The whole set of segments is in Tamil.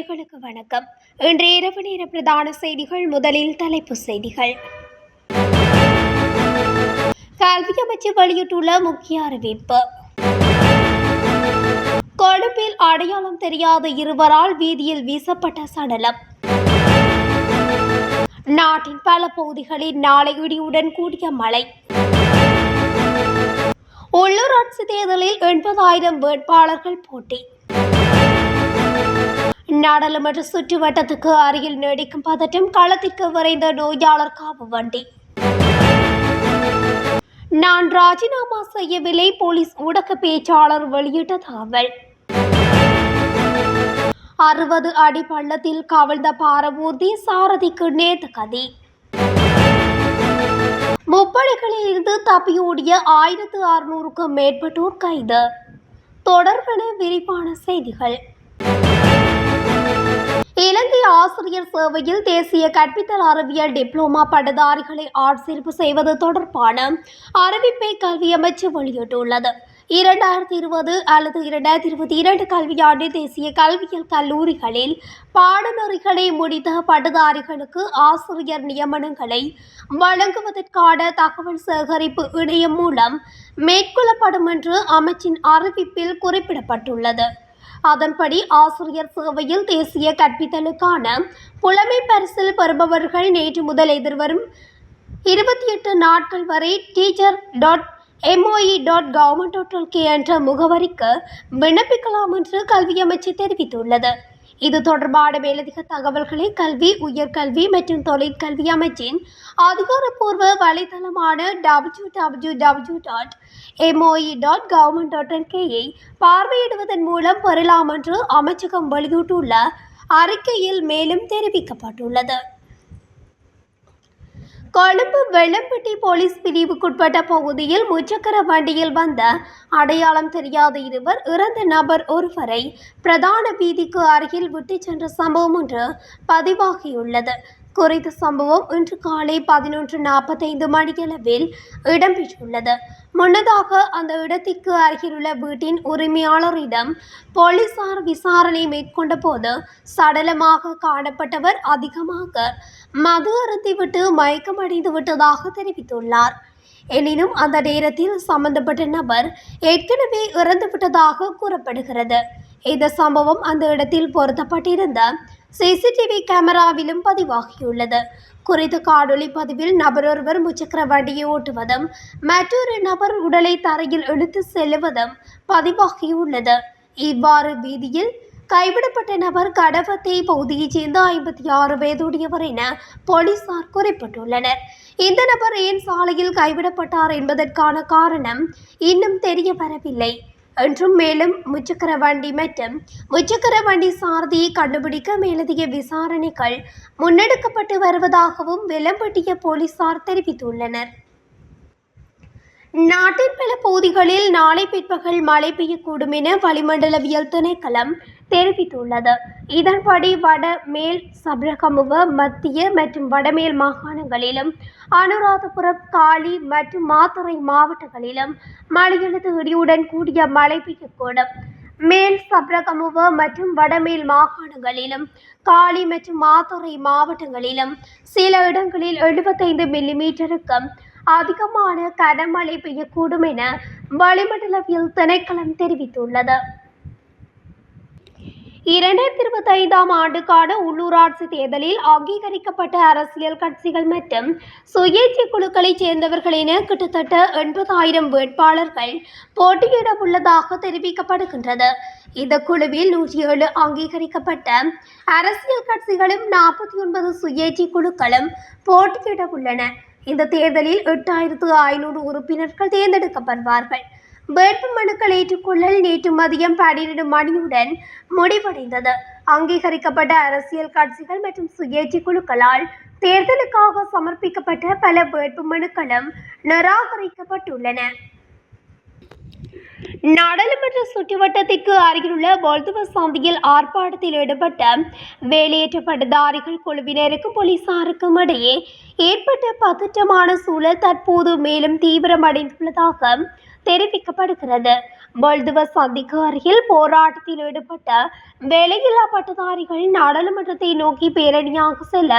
நேயர்களுக்கு வணக்கம். இன்று இரவு நேர பிரதான செய்திகள் முதலில் தலைப்பு செய்திகள். கல்வி அமைச்சு வெளியிட்டுள்ள முக்கிய அறிவிப்பு. கொழும்பில் அடையாளம் தெரியாத இருவரால் வீதியில் வீசப்பட்ட சடலம். நாட்டின் பல பகுதிகளில் நாளை இடியுடன் கூடிய மழை. உள்ளூராட்சி தேர்தலில் எண்பதாயிரம் வேட்பாளர்கள் போட்டி. நாடாளுமன்ற சுற்றுவட்டத்துக்கு அருகில் நீடிக்கும் பதட்டம் களத்திற்கு விரைந்த நோயாளர் காவு வண்டி. நான் ராஜினாமா செய்யவில்லை போலீஸ் ஊடக பேச்சாளர் வெளியிட்ட தகவல். அறுபது அடி பள்ளத்தில் கவிழ்ந்த பாரமூர்த்தி சாரதிக்கு நேத்து கதி. முப்படைகளில் இருந்து தப்பியோடிய ஆயிரத்து அறுநூறுக்கும் மேற்பட்டோர் கைது. தொடர்பான விரிவான செய்திகள். இலங்கை ஆசிரியர் சேவையில் தேசிய கற்பித்தல் அறிவியல் டிப்ளோமா பட்டதாரிகளை ஆட்சேர்ப்பு செய்வது தொடர்பான அறிவிப்பை கல்வி அமைச்சு வெளியிட்டுள்ளது. இரண்டாயிரத்தி இருபது அல்லது இரண்டாயிரத்தி இருபத்தி இரண்டு கல்வியாண்டில் தேசிய கல்வியியல் கல்லூரிகளில் பாடநெறிகளை முடித்த பட்டதாரிகளுக்கு ஆசிரியர் நியமனங்களை வழங்குவதற்கான தகவல் சேகரிப்பு இணையம் மூலம் மேற்கொள்ளப்படும் என்று அமைச்சின் அறிவிப்பில் குறிப்பிடப்பட்டுள்ளது. அதன்படி ஆசிரியர் சேவையில் தேசிய கற்பித்தலுக்கான புலமை பரிசில் பெறுபவர்கள் நேற்று முதல் எதிர்வரும் இருபத்தி எட்டு நாட்கள் வரை teacher dot MOE dot government dot K என்ற முகவரிக்கு விண்ணப்பிக்கலாம் என்று கல்வி அமைச்சு தெரிவித்துள்ளது. இது தொடர்பான மேலதிக தகவல்களை கல்வி உயர்கல்வி மற்றும் தொழிற்கல்வி அமைச்சின் அதிகாரப்பூர்வ வலைதளமான W W W dot MOE dot government dot கேயை பார்வையிடுவதன் மூலம் பெறலாம் என்று அமைச்சகம் வெளியிட்டுள்ள அறிக்கையில் மேலும் தெரிவிக்கப்பட்டுள்ளது. கொழும்பு வெள்ளம்பட்டி போலீஸ் பிரிவுக்குட்பட்ட பகுதியில் முச்சக்கர வண்டியில் வந்த அடையாளம் தெரியாத இருவர் இறந்த நபர் ஒருவரை பிரதான வீதிக்கு அருகில் விட்டு சென்ற சம்பவம் ஒன்று பதிவாகியுள்ளது. குறித்த சம்பவம் இன்று காலை பதினொன்று நாற்பத்தைந்து மணியளவில் இடம்பெற்றுள்ளது. முன்னதாக அந்த இடத்திற்கு அருகிலுள்ள வீட்டின் உரிமையாளரிடம் போலீசார் விசாரணை மேற்கொண்ட போது சடலமாக காணப்பட்டவர் அதிகமாக மது அருந்திவிட்டு மயக்கமடைந்து விட்டதாக தெரிவித்துள்ளார். எனினும் அந்த நேரத்தில் சம்பந்தப்பட்ட நபர் ஏற்கனவே இறந்துவிட்டதாக கூறப்படுகிறது. இந்த சம்பவம் அந்த இடத்தில் பொருத்தப்பட்டிருந்த சிசிடிவி கேமராவிலும் பதிவாகியுள்ளது. குறித்த காணொளி பதிவில் நபரொருவர் முச்சக்கர வண்டியை ஓட்டுவதும் மற்றொரு நபர் உடலை தரையில் இழுத்து செல்லுவதும் பதிவாகியுள்ளது. இவ்வாறு வீதியில் கைவிடப்பட்ட நபர் கடவத்தை பகுதியைச் சேர்ந்த ஐம்பத்தி ஆறு வயதுடையவர் என போலீசார் குறிப்பிட்டுள்ளனர். இந்த நபர் ஏன் சாலையில் கைவிடப்பட்டார் என்பதற்கான காரணம் இன்னும் தெரிய வரவில்லை என்றும் மேலும் முச்சக்கர வண்டி மற்றும் முச்சக்கர வண்டி சாரதியை கண்டுபிடிக்க மேலதிக விசாரணைகள் முன்னெடுக்கப்பட்டு வருவதாகவும் வெள்ளம்பட்டிய போலீசார் தெரிவித்துள்ளனர். நாட்டின் பல பகுதிகளில் நாளை பிற்பகல் மழை பெய்யக்கூடும் என வளிமண்டலவியல் திணைக்களம் தெரிவித்துள்ளது. இதன்படி வட மேல் சபரகமுவ மத்திய மற்றும் வடமேல் மாகாணங்களிலும் அனுராதபுரம் காளி மற்றும் மாத்துறை மாவட்டங்களிலும் மழையெழுத்து இடியுடன் கூடிய மழை பெய்யக்கூடும். மேல் சப்ரகமுவ மற்றும் வடமேல் மாகாணங்களிலும் காளி மற்றும் மாத்துறை மாவட்டங்களிலும் சில இடங்களில் எழுபத்தைந்து மில்லிமீட்டருக்கும் அதிகமான கனமழை பெய்யக்கூடும் என வளிமண்டலவியல் திணைக்களம் தெரிவித்துள்ளது. இரண்டாயிரத்தி இருபத்தி ஐந்தாம் ஆண்டுக்கான உள்ளூராட்சி தேர்தலில் அங்கீகரிக்கப்பட்ட அரசியல் கட்சிகள் மற்றும் சுயேட்சை குழுக்களைச் சேர்ந்தவர்கள் என கிட்டத்தட்ட எண்பதாயிரம் வேட்பாளர்கள் போட்டியிட உள்ளதாக தெரிவிக்கப்படுகின்றது. இந்த குழுவில் நூற்றி ஏழு அங்கீகரிக்கப்பட்ட அரசியல் கட்சிகளும் நாற்பத்தி ஒன்பது சுயேட்சை குழுக்களும் போட்டியிட உள்ளன. இந்த தேர்தலில் எட்டாயிரத்து ஐநூறு உறுப்பினர்கள் தேர்ந்தெடுக்கப்படுவார்கள். வேட்பு மனுக்கள் ஏற்றுக்கொள்ளல் நேற்று மதியம் பன்னிரண்டு மணியுடன் முடிவடைந்தது. அங்கீகரிக்கப்பட்ட அரசியல் கட்சிகள் மற்றும் சுயேட்சை குழுக்களால் தேர்தலுக்காக சமர்ப்பிக்கப்பட்ட பல வேட்பு மனுக்களும் நிராகரிக்கப்பட்டுள்ளன. நாடாளுமன்ற சுற்றுவட்டத்திற்கு அருகிலுள்ள வல்துவ சந்தியில் ஆர்ப்பாட்டத்தில் ஈடுபட்ட வேலையேற்ற பட்டதாரிகள் குழுவினருக்கும் போலீசாருக்கும் இடையே ஏற்பட்ட பதற்றமான சூழல் தற்போது மேலும் தீவிரமடைந்துள்ளதாக தெரிவிக்கப்படுகிறது. வல்துவ சந்திக்கு அருகில் போராட்டத்தில் ஈடுபட்ட வேலையில்லா பட்டதாரிகள் நாடாளுமன்றத்தை நோக்கி பேரணியாக செல்ல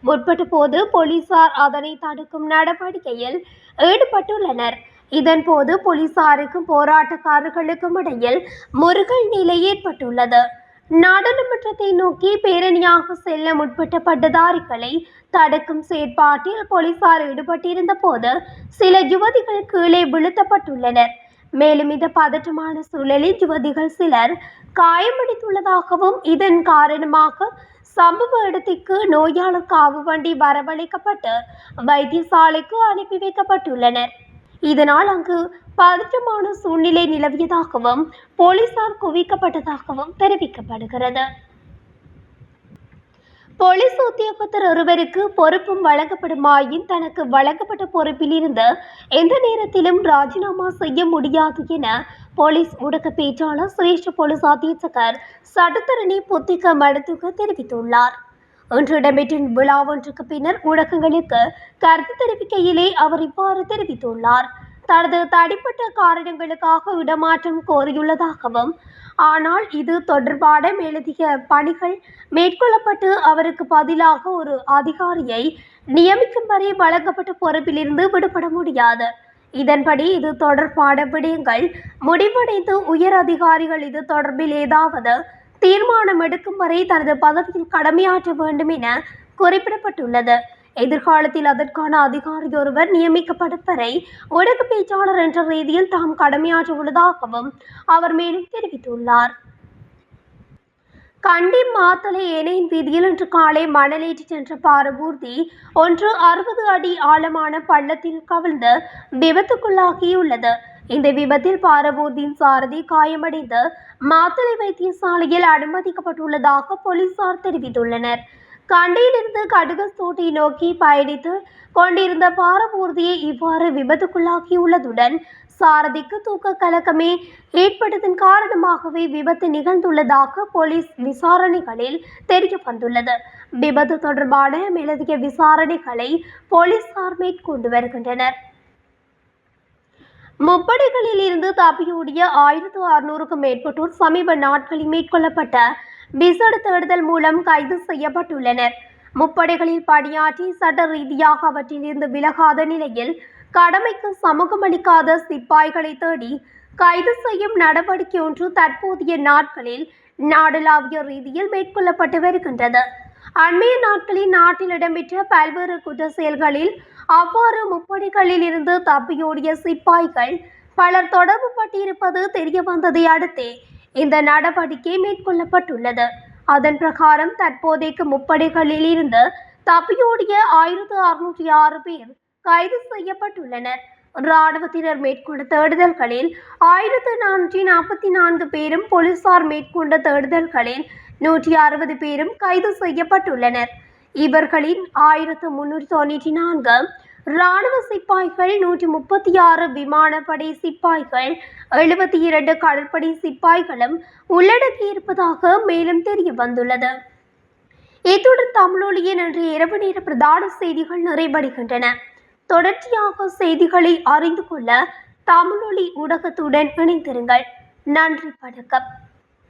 முற்பட்ட போது போலீசார் அதனை தடுக்கும் நடவடிக்கையில் ஈடுபட்டுள்ளனர். இதன்போது போலீசாருக்கும் போராட்டக்காரர்களுக்கும் இடையில் முருகல் நிலை ஏற்பட்டுள்ளது. நாடாளுமன்றத்தை நோக்கி பேரணியாக செல்ல முற்பட்ட பட்டதாரிகளை தடுக்கும் செயற்பாட்டில் போலீசார் ஈடுபட்டிருந்த போது சில யுவதிகள் கீழே வீழ்த்தப்பட்டுள்ளனர். மேலும் இந்த பதற்றமான சூழலில் யுவதிகள் சிலர் காயமடைந்துள்ளதாகவும் இதன் காரணமாக சம்பவ இடத்திற்கு நோயாளர் காவு வண்டி வரவழைக்கப்பட்டு வைத்தியசாலைக்கு அனுப்பி வைக்கப்பட்டுள்ளனர். இதனால் அங்கு பதற்றமான சூழ்நிலை நிலவியதாகவும் போலீசார் குவிக்கப்பட்டதாகவும் தெரிவிக்கப்படுகிறது. போலீஸ் உத்தியோகத்தர் ஒருவருக்கு பொறுப்பும் வழங்கப்படுமாயின் தனக்கு வழங்கப்பட்ட பொறுப்பில் இருந்து எந்த நேரத்திலும் ராஜினாமா செய்ய முடியாது என போலீஸ் ஊடக பேச்சாளர் சுரேஷ் போலீஸ் அधीक्षகர் சட்டத்தரணி புத்திக மடத்துக தெரிவித்துள்ளார். இன்று இடம்பெற்ற விழா ஒன்றுக்கு பின்னர் ஊடகங்களுக்கு கருத்து தெரிவிக்கையிலே அவர் இவ்வாறு தெரிவித்துள்ளார். தனது தனிப்பட்ட காரணங்களுக்காக இடமாற்றம் கோரியுள்ளதாகவும் ஆனால் இது தொடர்பான மேலதிக பணிகள் மேற்கொள்ளப்பட்டு அவருக்கு பதிலாக ஒரு அதிகாரியை நியமிக்கும் வரை வழங்கப்பட்ட பொறுப்பிலிருந்து விடுபட முடியாது. இதன்படி இது தொடர்பான விடயங்கள் முடிவடைந்து உயர் அதிகாரிகள் இது தொடர்பில் ஏதாவது தீர்மானம் எடுக்கும் வரை தனது பதவியில் கடமையாற்ற வேண்டும் என குறிப்பிடப்பட்டுள்ளது. எதிர்காலத்தில் அதற்கான அதிகாரி ஒருவர் நியமிக்கப்படும் வரை ஊடக பேச்சாளர் என்ற ரீதியில் தாம் கடமையாற்ற உள்ளதாகவும் அவர் மேலும் தெரிவித்துள்ளார். கண்டி மாத்தலை ஏனையின் வீதியில் இன்று காலை மணலேற்றி சென்ற பாரபூர்த்தி ஒன்று அறுபது அடி ஆழமான பள்ளத்தில் கவிழ்ந்து விபத்துக்குள்ளாகியுள்ளது. இந்த விபத்தில் பாரபூர்தியின் சாரதி காயமடைந்து மாத்தளை வைத்தியசாலையில் அனுமதிக்கப்பட்டுள்ளதாக போலீசார் தெரிவித்துள்ளனர். கண்டியிலிருந்து கடுகஸ்தோட்டை நோக்கி பயணித்து கொண்டிருந்த பாரபூர்தியை இவ்வாறு விபத்துக்குள்ளாகியுள்ளதுடன் சாரதிக்கு தூக்க கலக்கமே ஏற்பட்டதன் காரணமாகவே விபத்து நிகழ்ந்துள்ளதாக போலீஸ் விசாரணைகளில் தெரிய வந்துள்ளது விபத்து தொடர்பான மேலதிக விசாரணைகளை போலீசார் மேற்கொண்டு வருகின்றனர். முப்படைகளில் இருந்து தப்பியோடிய ஆயிரத்து அறுநூறுக்கும் மேற்பட்டோர் சமீப நாட்களில் மேற்கொள்ளப்பட்ட விசேட தேடுதல் மூலம் கைது செய்யப்பட்டுள்ளனர். முப்படைகளில் பணியாற்றி சட்ட ரீதியாக அவற்றிலிருந்து விலகாத நிலையில் கடமைக்கு சமூகமளிக்காத சிப்பாய்களை தேடி கைது செய்யும் நடவடிக்கை ஒன்று தற்போதைய நாட்களில் நாடளாவிய ரீதியில் மேற்கொள்ளப்பட்டு வருகின்றது. அண்மைய நாட்களில் நாட்டில் இடம்பெற்ற பல்வேறு குற்ற செயல்களில் அவ்வாறு முப்படைகளில் இருந்து தப்பியோடிய சிப்பாய்கள் பலர் தொடர்பு பட்டிருப்பது தெரிய வந்ததை அடுத்தே இந்த நடவடிக்கை மேற்கொள்ளப்பட்டுள்ளது. அதன் பிரகாரம் தற்போதைக்கு முப்படைகளில் இருந்து தப்பியோடிய ஆயிரத்து அறுநூற்றி ஆறு பேர் கைது செய்யப்பட்டுள்ளனர். இராணுவத்தினர் மேற்கொண்ட தேடுதல்களில் ஆயிரத்து நானூற்றி நாற்பத்தி நான்கு பேரும் போலீசார் மேற்கொண்ட தேடுதல்களில் நூற்றி அறுபது பேரும் கைது செய்யப்பட்டுள்ளனர். இவர்களின் ஆயிரத்து முன்னூற்றி தொண்ணூற்றி நான்கு இராணுவ சிப்பாய்கள் நூற்றி முப்பத்தி ஆறு விமானப்படை சிப்பாய்கள் எழுபத்தி இரண்டு கடற்படை சிப்பாய்களும் உள்ளடக்கியிருப்பதாக மேலும் தெரிய வந்துள்ளது. இத்துடன் தமிழொலியின் இன்று இரவு நேர பிரதான செய்திகள் நிறைவடைகின்றன. தொடர்ச்சியாக செய்திகளை அறிந்து கொள்ள தமிழொலி ஊடகத்துடன் இணைந்திருங்கள். நன்றி வணக்கம்.